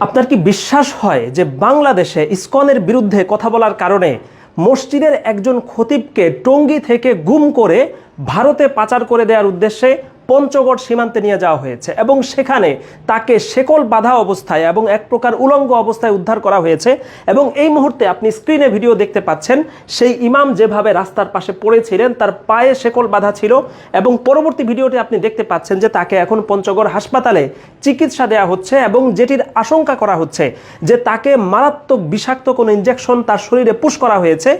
আপনার কি বিশ্বাস হয় যে বাংলাদেশে ইসকনের বিরুদ্ধে কথা বলার কারণে মসজিদের একজন খতিবকে টঙ্গি থেকে গুম করে ভারতে পাচার করে দেওয়ার উদ্দেশ্যে পঞ্চগড় সীমান্তে নিয়ে যাওয়া হয়েছে এবং সেখানে তাকে শেকল বাঁধা অবস্থায় এবং এক প্রকার উলঙ্গ অবস্থায় উদ্ধার করা হয়েছে এবং এই মুহূর্তে আপনি স্ক্রিনে ভিডিও দেখতে পাচ্ছেন, সেই ইমাম যেভাবে রাস্তার পাশে পড়েছিলেন, তার পায়ে শেকল বাঁধা ছিল এবং পরবর্তী ভিডিওটি আপনি দেখতে পাচ্ছেন যে তাকে এখন পঞ্চগড় হাসপাতালে চিকিৎসা দেওয়া হচ্ছে এবং যেটির আশঙ্কা করা হচ্ছে যে তাকে মারাত্মক বিষাক্ত কোনো ইঞ্জেকশন তার শরীরে পুশ করা হয়েছে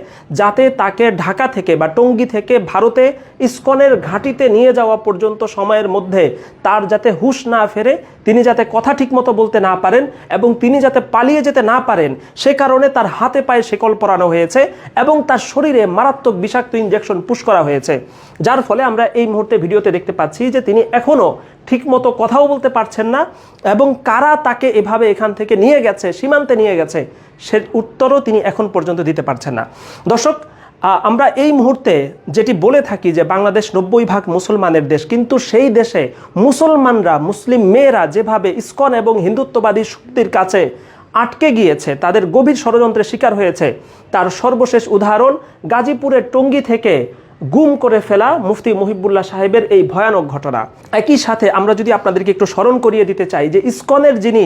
যাতে তাকে ঢাকা থেকে বা টঙ্গী থেকে ভারতে ইস্কনের ঘাঁটিতে নিয়ে যাওয়া পর্যন্ত সময়ের মধ্যে তার যাতে হুঁশ না ফেরে, তিনি যাতে কথা ঠিকমতো বলতে না পারেন এবং তিনি যাতে পালিয়ে যেতে না পারেন, সে কারণে তার হাতে পায়ে শেকল পরানো হয়েছে এবং তার শরীরে মারাত্মক বিষাক্ত ইঞ্জেকশন পুশ করা হয়েছে। যার ফলে আমরা এই মুহূর্তে ভিডিওতে দেখতে পাচ্ছি যে তিনি এখনও ঠিকমতো কথাও বলতে পারছেন না এবং কারা তাকে এভাবে এখান থেকে নিয়ে গেছে, সীমান্তে নিয়ে গেছে, সে উত্তরও তিনি এখন পর্যন্ত দিতে পারছেন না। দর্শক আমরা এই মুহূর্তে যেটি বলে থাকি যে বাংলাদেশ নব্বই ভাগ মুসলমানের দেশ, কিন্তু সেই দেশে মুসলমানরা, মুসলিম মেয়েরা যেভাবে ইস্কন এবং হিন্দুত্ববাদী শক্তির কাছে আটকে গিয়েছে, তাদের গভীর ষড়যন্ত্রের শিকার হয়েছে, তার সর্বশেষ উদাহরণ গাজীপুরের টঙ্গী থেকে গুম করে ফেলা মুফতি মুহিবুল্লাহ সাহেবের এই ভয়ানক ঘটনা। একই সাথে আমরা যদি আপনাদেরকে একটু স্মরণ করিয়ে দিতে চাই যে ইস্কনের যিনি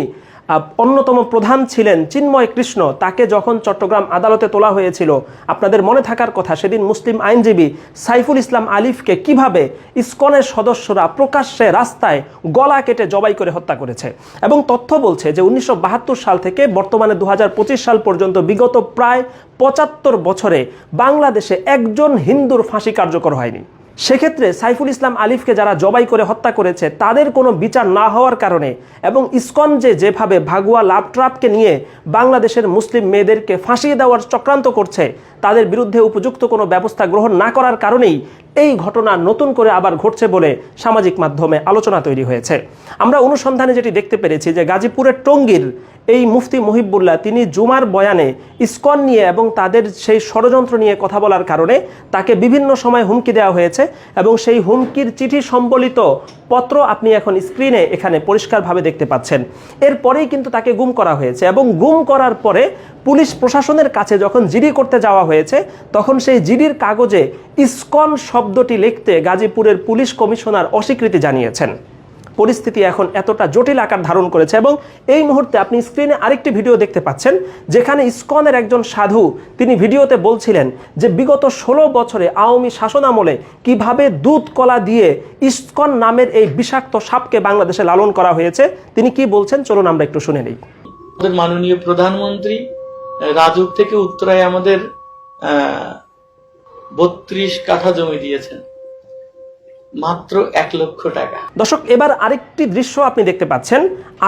অন্যতম প্রধান ছিলেন চিন্ময় কৃষ্ণ। তাকে যখন চট্টগ্রাম আদালতে তোলা হয়েছিল, আপনাদের মনে থাকার কথা, সেদিন মুসলিম আইনজীবী সাইফুল ইসলাম আলিফকে কীভাবে ইসকনের সদস্যরা প্রকাশ্যে রাস্তায় গলা কেটে জবাই করে হত্যা করেছে এবং তথ্য বলছে যে উনিশশো বাহাত্তর সাল থেকে বর্তমানে দু হাজার পঁচিশ সাল পর্যন্ত বিগত প্রায় পঁচাত্তর বছরে বাংলাদেশে একজন হিন্দুর ফাঁসি কার্যকর হয়নি। সেক্ষেত্রে সাইফুল ইসলাম আলিফকে যারা জবাই করে হত্যা করেছে, তাদের কোনো বিচার না হওয়ার কারণে এবং ইসকন যে যেভাবে ভাগুয়া লাভট্রাপকে নিয়ে বাংলাদেশের মুসলিম মেয়েদেরকে ফাঁসিয়ে দেওয়ার চক্রান্ত করছে, তাদের বিরুদ্ধে উপযুক্ত কোনো ব্যবস্থা গ্রহণ না করার কারণেই এই ঘটনা নতুন করে আবার ঘটছে বলে সামাজিক মাধ্যমে আলোচনা তৈরি হয়েছে। আমরা অনুসন্ধানে যেটি দেখতে পেরেছি যে গাজীপুরের টঙ্গীর এই মুফতি মুহিবুল্লাহ, তিনি জুমার বয়ানে ইসকন নিয়ে এবং তাদের সেই ষড়যন্ত্র নিয়ে কথা বলার কারণে তাকে বিভিন্ন সময় হুমকি দেওয়া হয়েছে এবং সেই হুমকির চিঠি সম্বলিত পত্র আপনি এখন স্ক্রিনে এখানে পরিষ্কারভাবে দেখতে পাচ্ছেন। এরপরেই কিন্তু তাকে গুম করা হয়েছে এবং গুম করার পরে পুলিশ প্রশাসনের কাছে যখন জিডি করতে যাওয়া হয়েছে, তখন সেই জিডির কাগজে ইসকন শব্দটি লিখতে গাজীপুরের পুলিশ কমিশনার অস্বীকৃতি জানিয়েছেন। পরিস্থিতি এখন এতটা জটিল আকার ধারণ করেছে এবং এই মুহূর্তে আপনি স্ক্রিনে আরেকটি ভিডিও দেখতে পাচ্ছেন, যেখানে ইসকনের একজন সাধু তিনি ভিডিওতে বলছিলেন যে বিগত ষোলো বছরে আওয়ামী শাসনামলে কীভাবে দুধ কলা দিয়ে ইসকন নামের এই বিষাক্ত সাপকে বাংলাদেশে লালন করা হয়েছে, তিনি কি বলছেন? চলুন আমরা একটু শুনে নিই। আমাদের মাননীয় প্রধানমন্ত্রী রাজুক থেকে উত্তরায় আমাদের বত্রিশ কাঠা জমি দিয়েছেন। মাত্র এক লক্ষ টাকা। দর্শক, এবার আরেকটি দৃশ্য আপনি দেখতে পাচ্ছেন।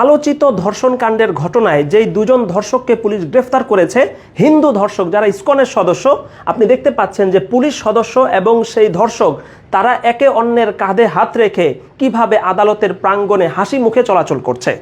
আলোচিত ধর্ষণ কাণ্ডের ঘটনায় যেই দুজন ধর্ষককে পুলিশ গ্রেফতার করেছে, হিন্দু ধর্ষক যারা ইস্কনের সদস্য, আপনি দেখতে পাচ্ছেন যে পুলিশ সদস্য এবং সেই ধর্ষক, তারা একে অন্যের কাঁধে হাত রেখে কীভাবে আদালতের প্রাঙ্গণে হাসি মুখে চলাচল করছে।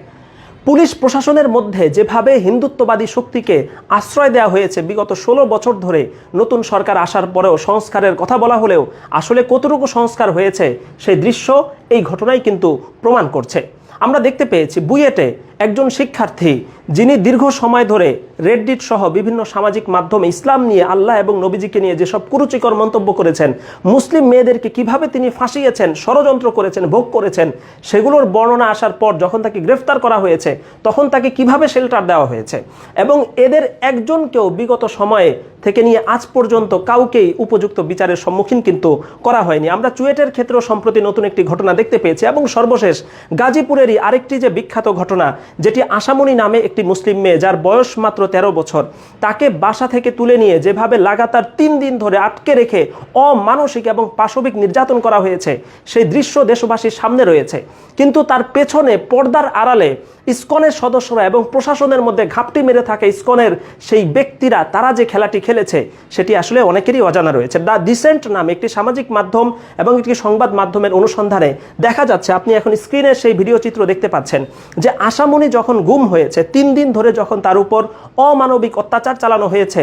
পুলিশ প্রশাসনের মধ্যে যেভাবে হিন্দুত্ববাদী শক্তিকে আশ্রয় দেওয়া হয়েছে বিগত ষোলো বছর ধরে, নতুন সরকার আসার পরেও সংস্কারের কথা বলা হলেও আসলে কতটুকু সংস্কার হয়েছে সেই দৃশ্য এই ঘটনাই কিন্তু প্রমাণ করছে। আমরা দেখতে পেয়েছি বুয়েটে একজন শিক্ষার্থী যিনি দীর্ঘ সময় ধরে রেডডিট সহ বিভিন্ন সামাজিক মাধ্যমে ইসলাম নিয়ে আল্লাহ এবং নবীজিকে নিয়ে যেসব কুরুচিকর মন্তব্য করেছেন, মুসলিম মেয়েদেরকে কীভাবে তিনি ফাঁসিয়েছেন, ষড়যন্ত্র করেছেন, ভোগ করেছেন, সেগুলোর বর্ণনা আসার পর যখন তাকে গ্রেফতার করা হয়েছে, তখন তাকে কীভাবে শেল্টার দেওয়া হয়েছে এবং এদের একজনকেও বিগত সময়ে থেকে নিয়ে আজ পর্যন্ত কাউকেই উপযুক্ত বিচারের সম্মুখীন কিন্তু করা হয়নি। আমরা চুয়েটের ক্ষেত্রেও সম্প্রতি নতুন একটি ঘটনা দেখতে পেয়েছি এবং সর্বশেষ গাজীপুরেরই আরেকটি যে বিখ্যাত ঘটনা যেটি আশামণি নামে একটি মুসলিম মেয়ে যার বয়স মাত্র তেরো বছর। তাকে বাসা থেকে তুলে নিয়ে যেভাবে লাগাতার তিন দিন ধরে আটকে রেখে অমানসিক এবং পাশবিক নির্যাতন করা হয়েছে, সেই দৃশ্য দেশবাসীর সামনে রয়েছে। কিন্তু তার পেছনে পর্দার আড়ালে ইসকনের সদস্যরা এবং প্রশাসনের মধ্যে ঘাপটি মেরে থাকে ইসকনের সেই ব্যক্তিরা, তারা যে খেলাটি খেলেছে, সেটি আসলে অনেকেরই অজানা রয়েছে। দ্য ডিসেন্ট নামে একটি সামাজিক মাধ্যম এবং একটি সংবাদ মাধ্যমের অনুসন্ধানে দেখা যাচ্ছে, আপনি এখন স্ক্রিনে সেই ভিডিও চিত্র দেখতে পাচ্ছেন যে আসাম আশামণি যখন গুম হয়েছে, তিন দিন ধরে যখন তার উপর অমানবিক অত্যাচার চালানো হয়েছে,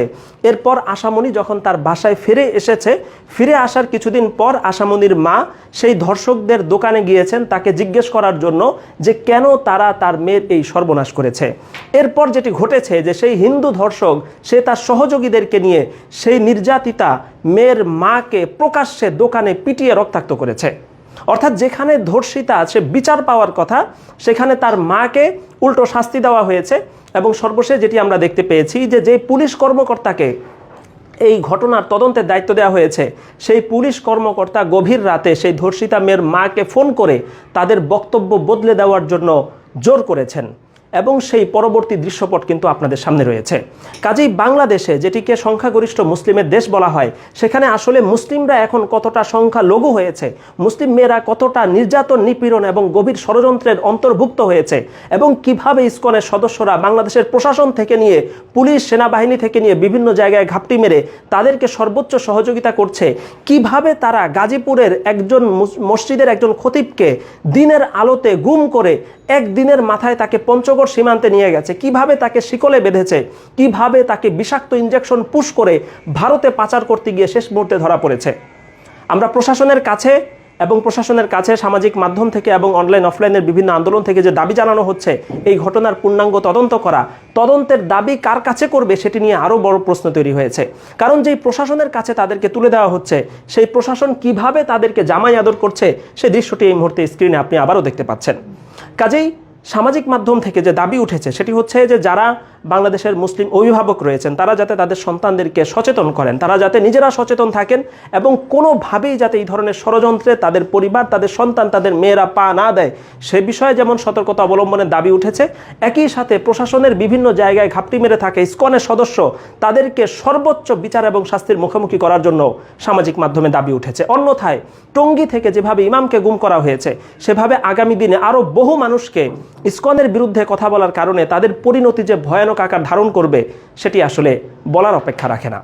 এরপর আশামণি যখন তার বাসায় ফিরে এসেছে, ফিরে আসার কিছুদিন পর আশামণির মা সেই ধর্ষকদের দোকানে গিয়েছেন তাকে জিজ্ঞেস করার জন্য যে কেন তারা তার মেয়ের এই সর্বনাশ করেছে। এরপর যেটি ঘটেছে যে সেই হিন্দু ধর্ষক, সে তার সহযোগীদেরকে নিয়ে সেই নির্যাতিতা মেয়ের মাকে প্রকাশ্যে দোকানে পিটিয়ে রক্তাক্ত করেছে। অর্থাৎ যেখানে ধর্ষিতা আছে, বিচার পাওয়ার কথা, সেখানে তার মাকে উল্টো শাস্তি দেওয়া হয়েছে এবং সর্বশেষ যেটি আমরা দেখতে পেয়েছি যে যে পুলিশ কর্মকর্তাকে এই ঘটনার তদন্তের দায়িত্ব দেওয়া হয়েছে, সেই পুলিশ কর্মকর্তা গভীর রাতে সেই ধর্ষিতা মেয়ের মাকে ফোন করে তাদের বক্তব্য বদলে দেওয়ার জন্য জোর করেছেন। এবং সেই পরবর্তী দৃশ্যপট কিন্তু আপনাদের সামনে রয়েছে। কাজেই বাংলাদেশে যেটিকে সংখ্যাগরিষ্ঠ মুসলিমের দেশ বলা হয়, সেখানে আসলে মুসলিমরা এখন কতটা সংখ্যা লঘু হয়েছে, মুসলিম মেয়েরা কতটা নির্যাতন, নিপীড়ন এবং গভীর ষড়যন্ত্রের অন্তর্ভুক্ত হয়েছে এবং কীভাবে ইসকনের সদস্যরা বাংলাদেশের প্রশাসন থেকে নিয়ে, পুলিশ, সেনাবাহিনী থেকে নিয়ে বিভিন্ন জায়গায় ঘাপটি মেরে তাদেরকে সর্বোচ্চ সহযোগিতা করছে, কীভাবে তারা গাজীপুরের একজন মসজিদের একজন খতিবকে দিনের আলোতে গুম করে, একদিনের মাথায় তাকে পঞ্চগড় সীমান্তে নিয়ে গেছে। কীভাবে তাকে শিকলে বেঁধেছে? কীভাবে তাকে বিষাক্ত ইঞ্জেকশন পুশ করে ভারতে পাচার করতে গিয়ে শেষ মুহূর্তে ধরা পড়েছে? আমরা প্রশাসনের কাছে এবং প্রশাসনের কাছে সামাজিক মাধ্যম থেকে এবং অনলাইন অফলাইনের বিভিন্ন আন্দোলন থেকে যে দাবি জানানো হচ্ছে, এই ঘটনার পূর্ণাঙ্গ তদন্ত করা, তদন্তের দাবি কার কাছে করবে সেটি নিয়ে আরও বড় প্রশ্ন তৈরি হয়েছে। কারণ যেই প্রশাসনের কাছে তাদেরকে তুলে দেওয়া হচ্ছে, সেই প্রশাসন কীভাবে তাদেরকে জামাই আদর করছে সেই দৃশ্যটি এই মুহূর্তে স্ক্রিনে আপনি আবারও দেখতে পাচ্ছেন। কাজেই সামাজিক মাধ্যম থেকে যে দাবি উঠেছে সেটি হচ্ছে যে যারা বাংলাদেশের মুসলিম অভিভাবক রয়েছেন, তারা যাতে তাদের সন্তানদেরকে সচেতন করেন, তারা যাতে নিজেরা সচেতন থাকেন এবং কোনোভাবেই যাতে এই ধরনের ষড়যন্ত্রে তাদের পরিবার, তাদের সন্তান, তাদের মেয়েরা পা না দেয়, সে বিষয়ে যেমন সতর্কতা অবলম্বনের দাবি উঠেছে, একই সাথে প্রশাসনের বিভিন্ন জায়গায় ঘাপটি মেরে থাকে ইসকনের সদস্য, তাদেরকে সর্বোচ্চ বিচার এবং শাস্তির মুখোমুখি করার জন্য সামাজিক মাধ্যমে দাবি উঠেছে। অন্যথায় টঙ্গী থেকে যেভাবে ইমামকে গুম করা হয়েছে, সেভাবে আগামী দিনে আরও বহু মানুষকে ইসকনের বিরুদ্ধে কথা বলার কারণে তাদের পরিণতি যে ভয়ানক আকার ধারণ করবে সেটি আসলে বলার অপেক্ষা রাখে না।